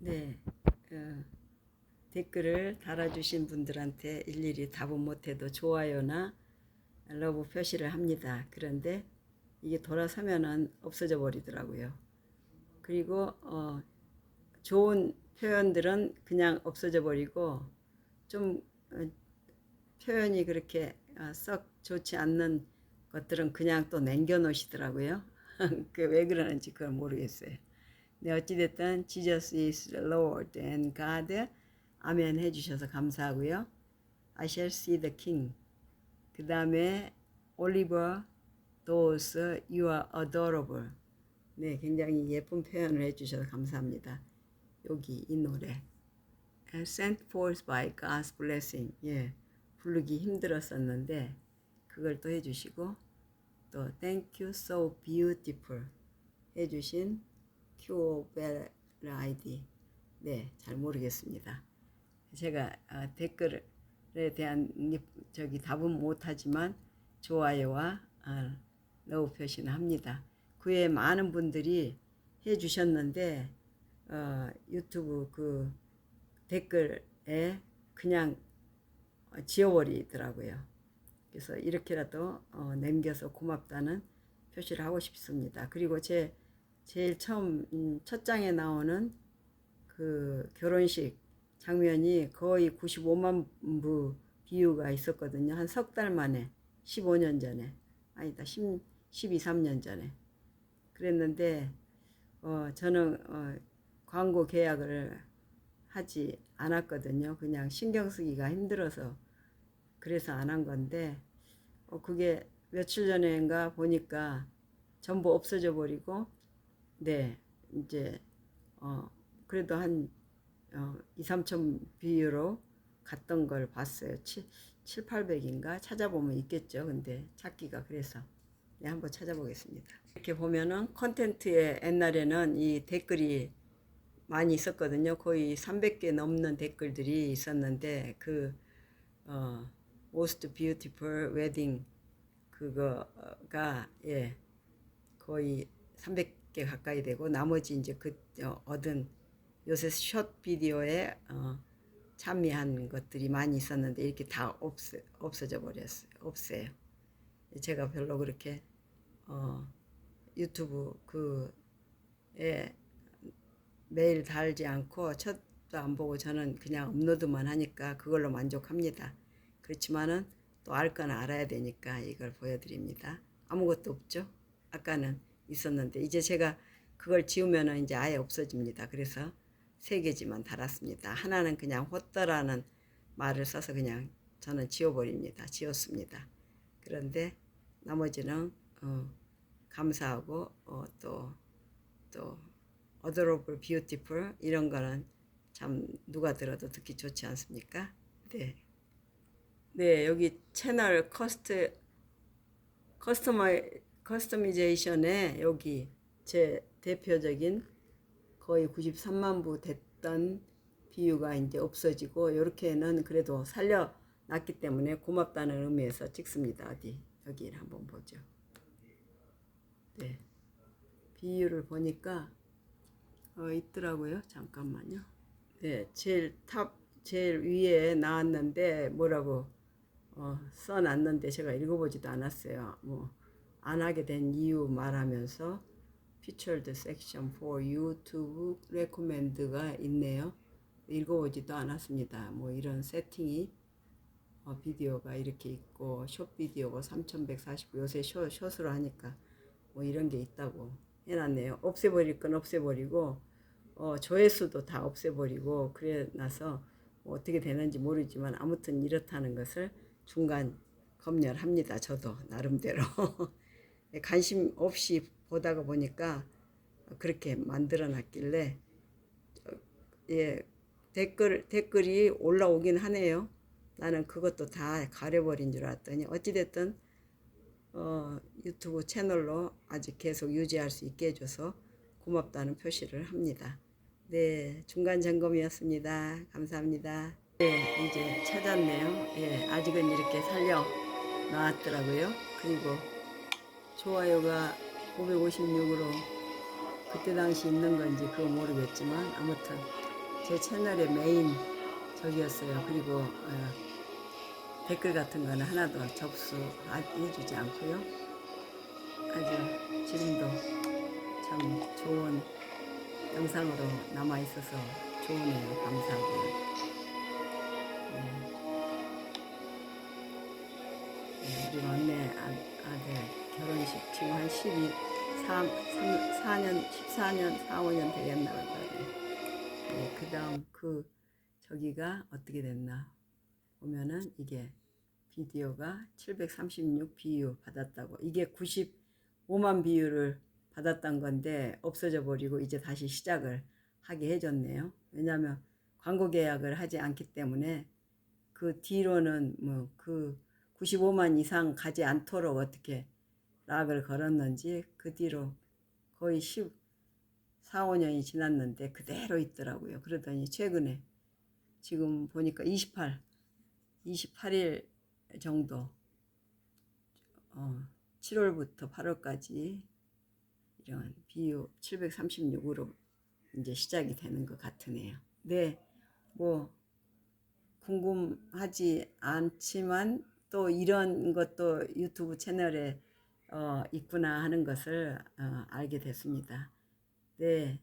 네. 어, 댓글을 달아주신 분들한테 일일이 답은 못해도 좋아요나 러브 표시를 합니다. 그런데 이게 돌아서면은 없어져 버리더라고요. 그리고 어, 좋은 표현들은 그냥 없어져 버리고 좀 어, 표현이 그렇게 어, 썩 좋지 않는 것들은 그냥 또 남겨 놓으시더라고요. 그 왜 그러는지 그걸 모르겠어요. 네, 어찌됐든 Jesus is Lord and God 아멘 해주셔서 감사하고요. I shall see the King. 그 다음에 Oliver those you are adorable. 네, 굉장히 예쁜 표현을 해주셔서 감사합니다. 여기 이 노래. Sent forth by God's blessing. 예, 부르기 힘들었었는데 그걸 또 해주시고 또 Thank you so beautiful 해주신 큐벨 아이디. 네, 잘 모르겠습니다. 제가 아, 댓글에 대한 리- 저기 답은 못하지만 좋아요와 아, 러브 표시는 합니다. 그 외에 많은 분들이 해주셨는데 어, 유튜브 그 댓글에 그냥 어, 지워버리더라고요. 그래서 이렇게라도 어, 남겨서 고맙다는 표시를 하고 싶습니다. 그리고 제 제일 처음 음, 첫 장에 나오는 그 결혼식 장면이 거의 95만 부 비유가 있었거든요. 한 석 달 만에 15년 전에 아니다 10, 12, 3년 전에 그랬는데 어, 저는 어, 광고 계약을 하지 않았거든요. 그냥 신경 쓰기가 힘들어서 그래서 안 한 건데 어, 그게 며칠 전에인가 보니까 전부 없어져 버리고 네 이제 어, 그래도 한 어, 2, 3천 비유로 갔던 걸 봤어요. 7, 7 800인가 찾아보면 있겠죠. 근데 찾기가 그래서 네, 한번 찾아보겠습니다. 이렇게 보면은 컨텐츠에 옛날에는 이 댓글이 많이 있었거든요. 거의 300개 넘는 댓글들이 있었는데 그 어, most beautiful wedding 그거가 예 거의 300 개 가까이 되고 나머지 이제 그 어, 얻은 요새 숏 비디오에 어, 참여한 것들이 많이 있었는데 이렇게 다 없어, 없어져 버렸어요. 없어요. 제가 별로 그렇게 어, 유튜브 그에 매일 달지 않고 첫도 안 보고 저는 그냥 업로드만 하니까 그걸로 만족합니다. 그렇지만은 또 알 건 알아야 되니까 이걸 보여드립니다. 아무것도 없죠. 아까는 있었는데 이제 제가 그걸 지우면은 이제 아예 없어집니다. 그래서 세 개지만 달았습니다. 하나는 그냥 호떠라는 말을 써서 그냥 저는 지워버립니다. 지웠습니다. 그런데 나머지는 어, 감사하고 어, 또또 adorable, beautiful 이런 거는 참 누가 들어도 듣기 좋지 않습니까? 네. 네, 여기 채널 커스트 커스터마이 커스터미제이션에 여기 제 대표적인 거의 93만 부 됐던 비유가 이제 없어지고 이렇게는 그래도 살려놨기 때문에 고맙다는 의미에서 찍습니다. 어디 여기를 한번 보죠. 네, 비유를 보니까 어, 있더라고요. 잠깐만요. 네, 제일 탑 제일 위에 나왔는데 뭐라고 어, 써놨는데 제가 읽어보지도 않았어요. 뭐 안 하게 된 이유 말하면서 featured section for YouTube recommend가 있네요. 읽어보지도 않았습니다. 뭐 이런 세팅이 어, 비디오가 이렇게 있고 숏 비디오가 3149 요새 숏, 숏으로 하니까 뭐 이런 게 있다고 해놨네요. 없애버릴 건 없애버리고 어, 조회수도 다 없애버리고 그래 나서 뭐 어떻게 되는지 모르지만 아무튼 이렇다는 것을 중간 검열합니다. 저도 나름대로 관심 없이 보다가 보니까 그렇게 만들어 놨길래 어, 예 댓글 댓글이 올라오긴 하네요. 나는 그것도 다 가려버린 줄 알았더니 어찌됐든 어, 유튜브 채널로 아직 계속 유지할 수 있게 해줘서 고맙다는 표시를 합니다. 네, 중간 점검이었습니다. 감사합니다. 네, 이제 찾았네요. 예, 아직은 이렇게 살려 나왔더라고요. 그리고 좋아요가 556으로 그때 당시 있는 건지 그거 모르겠지만 아무튼 제 채널의 메인 적이었어요. 그리고 어, 댓글 같은 거는 하나도 접수해주지 않고요. 아주 지금도 참 좋은 영상으로 남아 있어서 좋으네요. 감사하고요. 우리 막내 아, 아들 결혼식 지금 한 12, 3, 3, 4년, 14년, 4, 5년 되겠나 보다. 네, 그 다음 그 저기가 어떻게 됐나 보면은 이게 비디오가 736 비유 받았다고 이게 95만 비유를 받았던 건데 없어져 버리고 이제 다시 시작을 하게 해줬네요. 왜냐하면 광고 계약을 하지 않기 때문에 그 뒤로는 뭐 그 95만 이상 가지 않도록 어떻게 락을 걸었는지 그 뒤로 거의 10, 4, 5년이 지났는데 그대로 있더라고요. 그러더니 최근에 지금 보니까 28, 28일 정도 어, 7월부터 8월까지 이런 비유 736으로 이제 시작이 되는 것 같으네요. 네, 뭐 궁금하지 않지만 또 이런 것도 유튜브 채널에 어, 있구나 하는 것을 어, 알게 됐습니다. 네,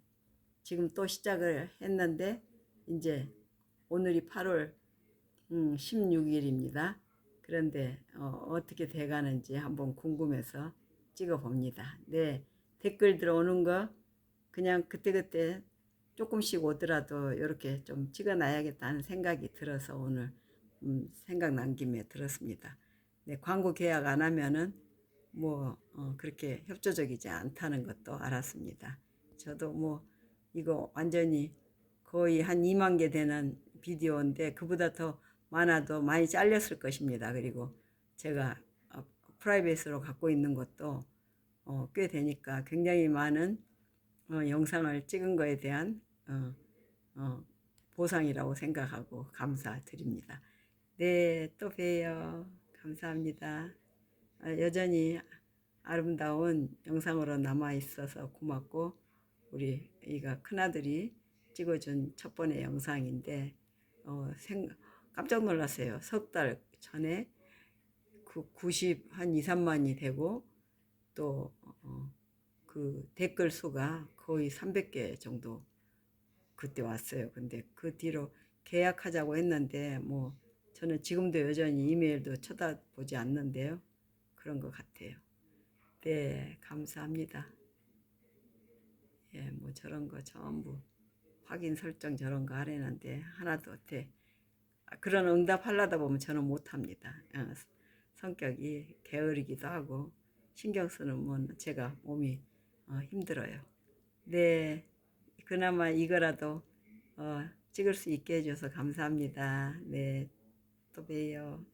지금 또 시작을 했는데 이제 오늘이 8월 음, 16일입니다. 그런데 어, 떻게 돼가는지 한번 궁금해서 찍어봅니다. 네, 댓글 들어오는 거 그냥 그때그때 조금씩 오더라도 이렇게 좀 찍어놔야겠다는 생각이 들어서 오늘 음, 생각 난 김에 들었습니다. 네, 광고 계약 안 하면은 뭐 어, 그렇게 협조적이지 않다는 것도 알았습니다. 저도 뭐 이거 완전히 거의 한 2만 개 되는 비디오인데 그보다 더 많아도 많이 잘렸을 것입니다. 그리고 제가 어, 프라이빗으로 갖고 있는 것도 어, 꽤 되니까 굉장히 많은 어, 영상을 찍은 거에 대한 어, 어, 보상이라고 생각하고 감사드립니다. 네, 또 봬요. 감사합니다. 아, 여전히 아름다운 영상으로 남아 있어서 고맙고 우리 이가 큰아들이 찍어준 첫 번째 영상인데 어, 생, 깜짝 놀랐어요. 석 달 전에 그 90, 한 2, 3만이 되고 또 어, 그 댓글 수가 거의 300개 정도 그때 왔어요. 근데 그 뒤로 계약하자고 했는데 뭐 저는 지금도 여전히 이메일도 쳐다보지 않는데요. 그런 것 같아요. 네, 감사합니다. 예, 뭐 저런 거 전부 확인 설정 저런 거 하려는데 하나도 어때 그런 응답 하려다 보면 저는 못합니다. 어, 성격이 게으르기도 하고 신경 쓰는 뭐 제가 몸이 어, 힘들어요. 네, 그나마 이거라도 어, 찍을 수 있게 해줘서 감사합니다. 네, 또 봬요.